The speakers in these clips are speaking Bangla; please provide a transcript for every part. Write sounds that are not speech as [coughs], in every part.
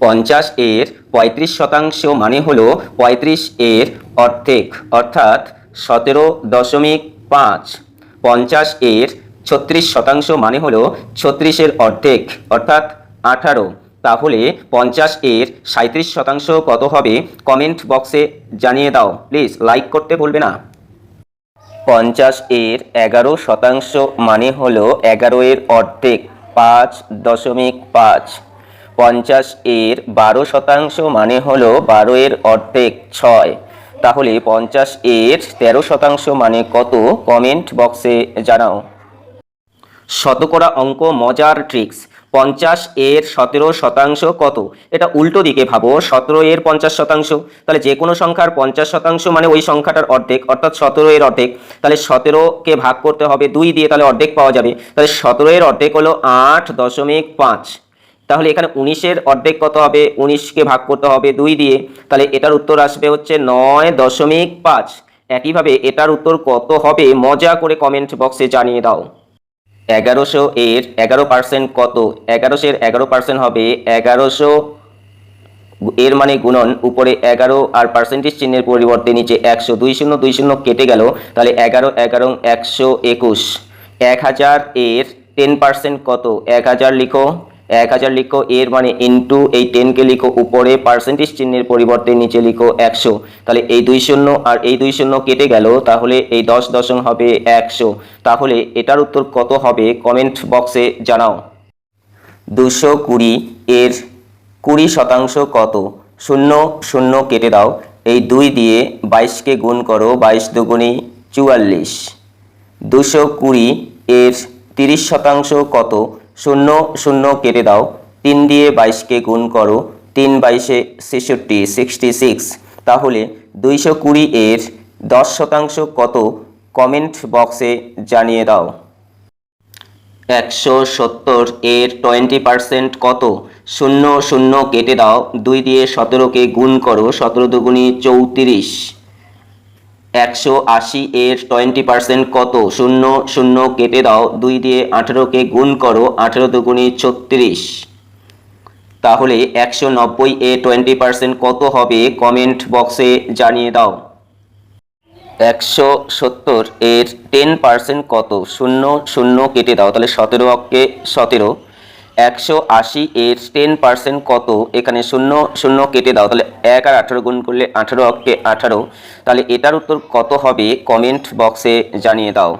পঞ্চাশ এর পঁয়ত্রিশ শতাংশ মানে হলো পঁয়ত্রিশ এর অর্ধেক, অর্থাৎ সতেরো দশমিক পাঁচ। পঞ্চাশ এর ছত্রিশ শতাংশ মানে হলো ছত্রিশের অর্ধেক, অর্থাৎ আঠারো। তাহলে পঞ্চাশ এর সাঁত্রিশ শতাংশ কত হবে? কমেন্ট বক্সে জানিয়ে দাও। প্লিজ, লাইক করতে ভুলবে না। পঞ্চাশ এর এগারো শতাংশ মানে হলো এগারো এর অর্ধেক, পাঁচ দশমিক পাঁচ। পঞ্চাশ এর বারো শতাংশ মানে হলো বারো এর অর্ধেক ছয়। তাহলে পঞ্চাশ এর তেরো শতাংশ মানে কত? কমেন্ট বক্সে জানাও। শতকরা অঙ্ক মজার ট্রিক্স। পঞ্চাশ এর সতেরো শতাংশ কত? এটা উল্টো দিকে ভাবো। সতেরো এর পঞ্চাশ শতাংশ। তাহলে যে কোনো সংখ্যার পঞ্চাশ শতাংশ মানে ওই সংখ্যাটার অর্ধেক, অর্থাৎ সতেরো এর অর্ধেক। তাহলে সতেরোকে ভাগ করতে হবে দুই দিয়ে তাহলে অর্ধেক পাওয়া যাবে। তাহলে সতেরো এর অর্ধেক হলো আট দশমিক পাঁচ। তাহলে এখানে উনিশের অর্ধেক কত হবে? উনিশকে ভাগ করতে হবে দুই দিয়ে। তাহলে এটার উত্তর আসবে হচ্ছে নয় দশমিক পাঁচ। একইভাবে এটার উত্তর কত হবে? মজা করে কমেন্ট বক্সে জানিয়ে দাও। এগারোশো এর এগারো পার্সেন্ট কত? এগারোশোর এগারো পার্সেন্ট হবে এগারোশো এর মানে গুণন। উপরে এগারো আর পার্সেন্টেজ চিহ্নের পরিবর্তে নিচে একশো, দুই শূন্য দুই শূন্য কেটে গেল। তাহলে এগারো এগারো, একশো একুশ। এক হাজার এর টেন পার্সেন্ট কত? এক হাজার লিখো। এক হাজার লিখো, এর মানে ইন্টু এই টেনকে লিখো, উপরে পার্সেন্টেজ চিহ্নের পরিবর্তে নিচে লিখো একশো। তাহলে এই দুই শূন্য আর এই দুই শূন্য কেটে গেল, তাহলে এই দশ দশম হবে একশো। তাহলে এটার উত্তর কত হবে কমেন্ট বক্সে জানাও। দুশো কুড়ি, এর কুড়ি শতাংশ কত? শূন্য শূন্য কেটে দাও। এই দুই দিয়ে বাইশকে গুণ করো, বাইশ দুগুণি চুয়াল্লিশ। দুশো কুড়ি, এর তিরিশ শতাংশ কত? শূন্য শূন্য কেটে দাও। তিন দিয়ে বাইশকে গুণ করো। তিন বাইশে ছেষট্টি সিক্সটি সিক্স তাহলে দুইশো কুড়ি এর দশ শতাংশ কত? কমেন্ট বক্সে জানিয়ে দাও। একশো সত্তর এর টোয়েন্টি পার্সেন্ট কত? শূন্য শূন্য কেটে দাও। দুই দিয়ে সতেরোকে গুণ করো। সতেরো দুগুণি চৌত্রিশ। একশো আশি এর টোয়েন্টি পার্সেন্ট কত? শূন্য শূন্য কেটে দাও, দুই দিয়ে আঠেরোকে গুণ করো, আঠেরো দুগুণি ছত্রিশ। তাহলে একশো নব্বই এ টোয়েন্টি পার্সেন্ট কত হবে? কমেন্ট বক্সে জানিয়ে দাও। একশো সত্তর এর টেন পার্সেন্ট কত? শূন্য শূন্য কেটে দাও, তাহলে সতেরো অঙ্কে সতেরো। একশো আশি এর টেন পার্সেন্ট কত? এখানে শূন্য শূন্য কেটে দাও। তাহলে এক আর আঠারো গুণ করলে আঠারো অঙ্কে আঠারো? তাহলে এটার উত্তর কত হবে? কমেন্ট বক্সে জানিয়ে দাও।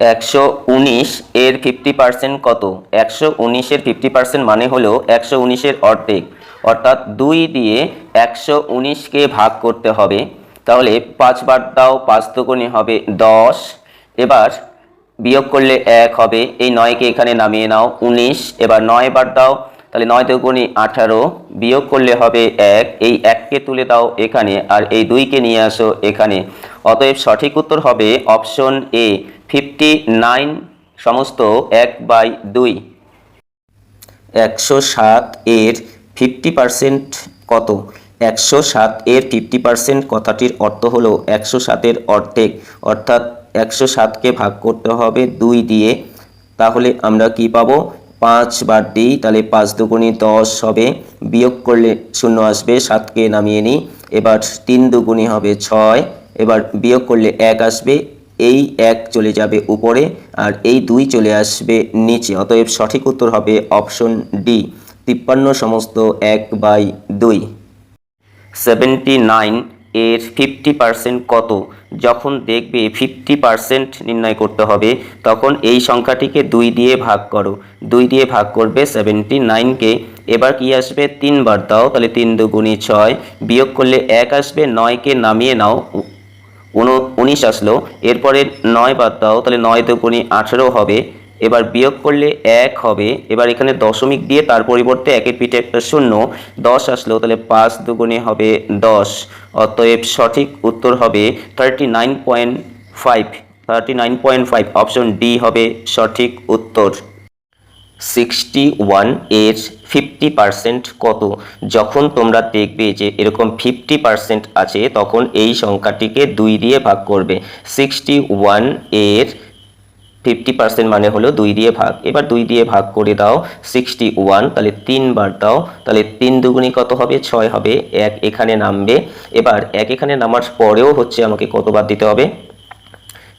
একশো উনিশ এর ফিফটি পার্সেন্ট কত? একশো উনিশের ফিফটি পার্সেন্ট মানে হলো একশো উনিশের অর্ধেক। অর্থাৎ দুই দিয়ে একশো উনিশকে ভাগ করতে হবে। তাহলে পাঁচ বার দাও, পাঁচ দুগুণে হবে দশ। এবার বিয়োগ করলে এক হবে। এই নয়কে এখানে নামিয়ে নাও। উনিশ, এবার নয় বার দাও। তাহলে নয় দুগুণি আঠারো বিয়োগ করলে হবে এক। এই এককে তুলে দাও এখানে, আর এই দুইকে নিয়ে আসো এখানে। অতএব সঠিক উত্তর হবে অপশন এ ফিফটি নাইন সমস্ত এক বাই দুই। একশো সাত এর ফিফটি পার্সেন্ট কত? একশো সাত এর ফিফটি পার্সেন্ট কথাটির অর্থ হলো একশো সাতের অর্ধেক, অর্থাৎ একশো সাতকে ভাগ করতে হবে দুই দিয়ে, তাহলে আমরা কি পাবো? পাঁচ বার দিই, তাহলে পাঁচ দুগুণি দশ হবে। বিয়োগ করলে শূন্য আসবে সাতকে নামিয়ে নিই। এবার তিন দুগুণি হবে ছয়, এবার বিয়োগ করলে এক আসবে, এই এক চলে যাবে উপরে, আর এই দুই চলে আসবে নিচে। অতএব সঠিক উত্তর হবে অপশন ডি, তিপ্পান্ন সমস্ত এক বাই দুই। সেভেন্টি নাইন এর ফিফটি পার্সেন্ট কত? যখন দেখবে ফিফটি পার্সেন্ট নির্ণয় করতে হবে, তখন এই সংখ্যাটিকে দুই দিয়ে ভাগ করো। দুই দিয়ে ভাগ করবে সেভেন্টি নাইনকে এবার কি আসবে? তিনবার দাও, তাহলে তিন দুগুণি ছয়। বিয়োগ করলে এক আসবে, নয়কে নামিয়ে নাও। উন- উনিশ আসলো। এরপরে নয় বাদ দাও, তাহলে নয় দুগুণি আঠেরো হবে। এবার বিয়োগ করলে এক হবে। এবার এখানে দশমিক দিয়ে তার পরিবর্তে একের পিঠে একটা শূন্য, দশ আসলো, তাহলে পাঁচ দুগুণে হবে দশ। অতএব সঠিক উত্তর হবে thirty nine point five thirty nine point five option D হবে সঠিক উত্তর। সিক্সটি ওয়ানের ফিফটি পার্সেন্ট কত? যখন তোমরা দেখবে যে এরকম ফিফটি পার্সেন্ট আছে, তখন এই সংখ্যাটিকে দুই দিয়ে ভাগ করবে। সিক্সটি ওয়ানের ফিফটি পার্সেন্ট মানে হলো দুই দিয়ে ভাগ। এবার দুই দিয়ে ভাগ করে দাও সিক্সটি ওয়ান তাহলে তিনবার দাও, তাহলে তিন দুগুণি কত হবে? ছয় হবে। এক এখানে নামবে। এবার এক এখানে নামার পরেও হচ্ছে আমাকে কতবার দিতে হবে?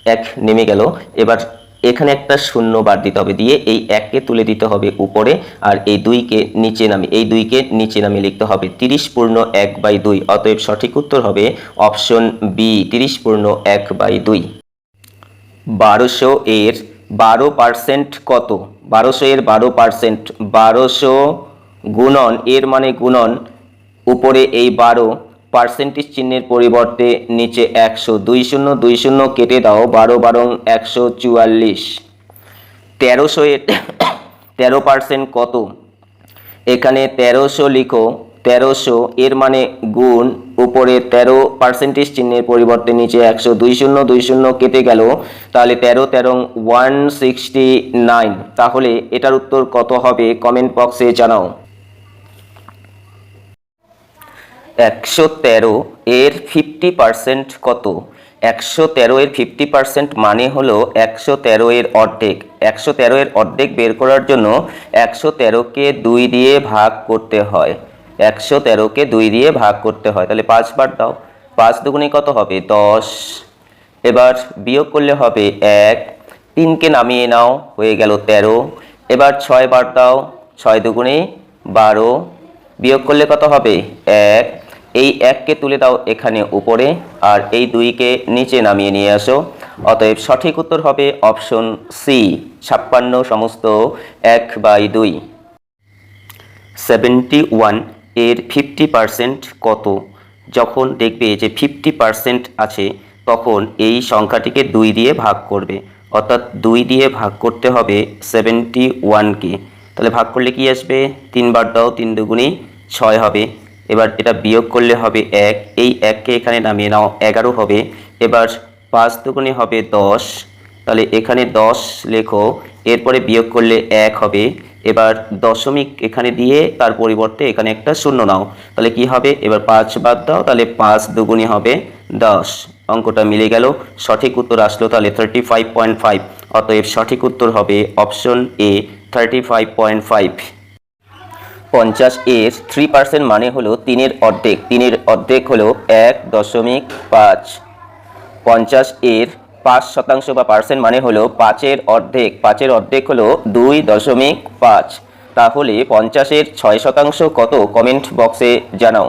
এক নেমে গেল। এবার এখানে একটা শূন্য বার দিতে হবে। দিয়ে এই এককে তুলে দিতে হবে উপরে আর এই দুইকে নিচে নামে এই দুইকে নিচে নামে লিখতে হবে তিরিশ পূর্ণ এক বাই দুই। অতএব সঠিক উত্তর হবে অপশন বি তিরিশ পূর্ণ এক বাই দুই। বারোশো এর বারো পার্সেন্ট কত? বারোশো এর বারো পার্সেন্ট বারোশো গুণন, এর মানে গুণন, উপরে এই বারো পার্সেন্টেজ চিহ্নের পরিবর্তে নিচে একশো দুই শূন্য দুই শূন্য কেটে দাও, বারো বারং একশো চুয়াল্লিশ। তেরোশো এর [coughs] তেরো পার্সেন্ট কত? এখানে তেরোশো লিখো তেরোশো এর মানে গুণ উপরে তেরো পার্সেন্টেজ চিহ্নের পরিবর্তে নিচে একশো দুই শূন্য দুই শূন্য কেটে গেল, তাহলে তেরো তেরো ওয়ান সিক্সটি নাইন। তাহলে এটার উত্তর কত হবে কমেন্ট বক্সে জানাও। একশো তেরো এর ফিফটি পার্সেন্ট কত? একশো তেরো এর ফিফটি পার্সেন্ট মানে হলো একশো তেরো এর অর্ধেক। একশো তেরো এর অর্ধেক বের করার জন্য একশো তেরোকে দুই দিয়ে ভাগ করতে হয়। একশো তেরোকে দুই দিয়ে ভাগ করতে হয়। তাহলে পাঁচবার দাও। পাঁচ দুগুণে কত হবে? দশ। এবার বিয়োগ করলে হবে এক। তিনকে নামিয়ে নাও, হয়ে গেল তেরো। এবার ছয় বার দাও, ছয় দুগুণে বারো। বিয়োগ করলে কত হবে? এক। এই এককে তুলে দাও এখানে উপরে, আর এই দুইকে নিচে নামিয়ে নিয়ে আসো। অতএব সঠিক উত্তর হবে অপশন সি, ছাপ্পান্ন সমস্ত এক বাই দুই। সেভেন্টি ওয়ান এর ফিফটি পার্সেন্ট কত? যখন দেখবে যে ফিফটি পার্সেন্ট আছে, তখন এই সংখ্যাটিকে দুই দিয়ে ভাগ করবে। অর্থাৎ দুই দিয়ে ভাগ করতে হবে সেভেন্টি ওয়ানকে তাহলে ভাগ করলে কি আসবে? তিনবার দাও, তিন দুগুণি ছয় হবে। এবার এটা বিয়োগ করলে হবে এক। এই এককে এখানে নামিয়ে নাও, এগারো হবে। এবার পাঁচ দুগুণি হবে দশ। তাহলে এখানে দশ লেখো, এরপরে বিয়োগ করলে এক হবে। এবার দশমিক এখানে দিয়ে তার পরিবর্তে এখানে একটা শূন্য নাও। তাহলে কি হবে? এবার পাঁচ বাদ দাও, তাহলে পাঁচ দুগুণি হবে দশ। অঙ্কটা মিলে গেল, সঠিক উত্তর আসলো তাহলে থার্টি ফাইভ পয়েন্ট ফাইভ অতএব সঠিক উত্তর হবে option A thirty five point five পঞ্চাশ এর থ্রি পার্সেন্ট মানে হলো তিনের অর্ধেক। তিনের অর্ধেক হলো এক দশমিক পাঁচ। পঞ্চাশ এর পাঁচ শতাংশ বা পার্সেন্ট মানে হলো পাঁচের অর্ধেক। পাঁচের অর্ধেক হলো দুই দশমিক পাঁচ। তাহলে পঞ্চাশের ছয় শতাংশ কত? কমেন্ট বক্সে জানাও।